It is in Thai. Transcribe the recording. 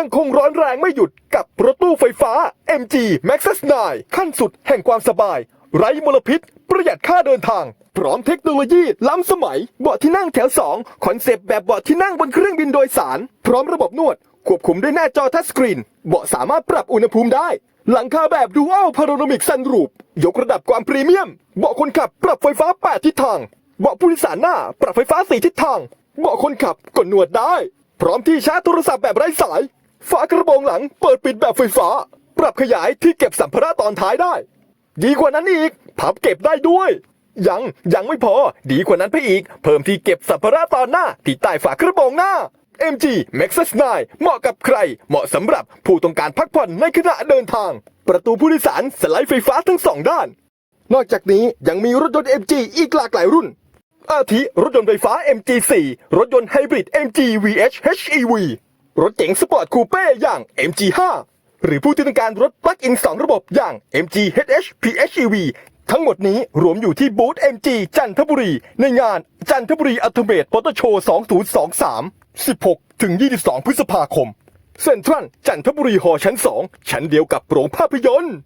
ยังคงร้อนแรงไม่หยุดกับรถตู้ไฟฟ้า MG Maxus 9 ขั้นสุดแห่งความสบาย ไร้มลพิษ ประหยัดค่าเดินทาง พร้อมเทคโนโลยีล้ำสมัย เบาะที่นั่งแถว 2 คอนเซปต์แบบเบาะที่นั่งบนเครื่องบินโดยสาร พร้อมระบบนวด ควบคุมด้วยหน้าจอทัชสกรีน เบาะสามารถปรับอุณหภูมิได้ หลังคาแบบดูอัลพาโนมิกซันรูปยกระดับความพรีเมียม เบาะคนขับปรับไฟฟ้า 8 ทิศทาง เบาะผู้โดยสารหน้าปรับไฟฟ้า 4 ทิศทาง เบาะคนขับกดนวดได้ พร้อมที่ชาร์จโทรศัพท์แบบไร้สาย ฝากระโปรงหลังเปิดปิดแบบไฟฟ้า ปรับขยายที่เก็บสัมภาระตอนท้ายได้ ดีกว่านั้นอีก พับเก็บได้ด้วย ยังยังไม่พอ ดีกว่านั้นไปอีก เพิ่มที่เก็บสัมภาระตอนหน้า ที่ใต้ฝากระโปรงหน้า MG Maxus 9เหมาะกับใคร เหมาะสำหรับผู้ต้องการพักผ่อนในขณะเดินทาง ประตูผู้โดยสารสไลด์ไฟฟ้าทั้งสองด้าน นอกจากนี้ยังมีรถยนต์ MG อีกหลากหลายรุ่น อาทิรถยนต์ไฟฟ้า MG4 รถยนต์ไฮบริด MG VH HEV รถเก๋งสปอร์ตคูเป้อย่าง MG5 หรือผู้ที่ต้องการรถปลั๊กอิน 2 ระบบอย่าง MG HH PHEV ทั้งหมดนี้รวมอยู่ที่บูธ MG จันทบุรี ในงานจันทบุรีอัลติเมทโปโตโชว์2023 16 ถึง 22 พฤษภาคม เซ็นทรัลจันทบุรีหอชั้น 2 ชั้นเดียวกับโรงภาพยนตร์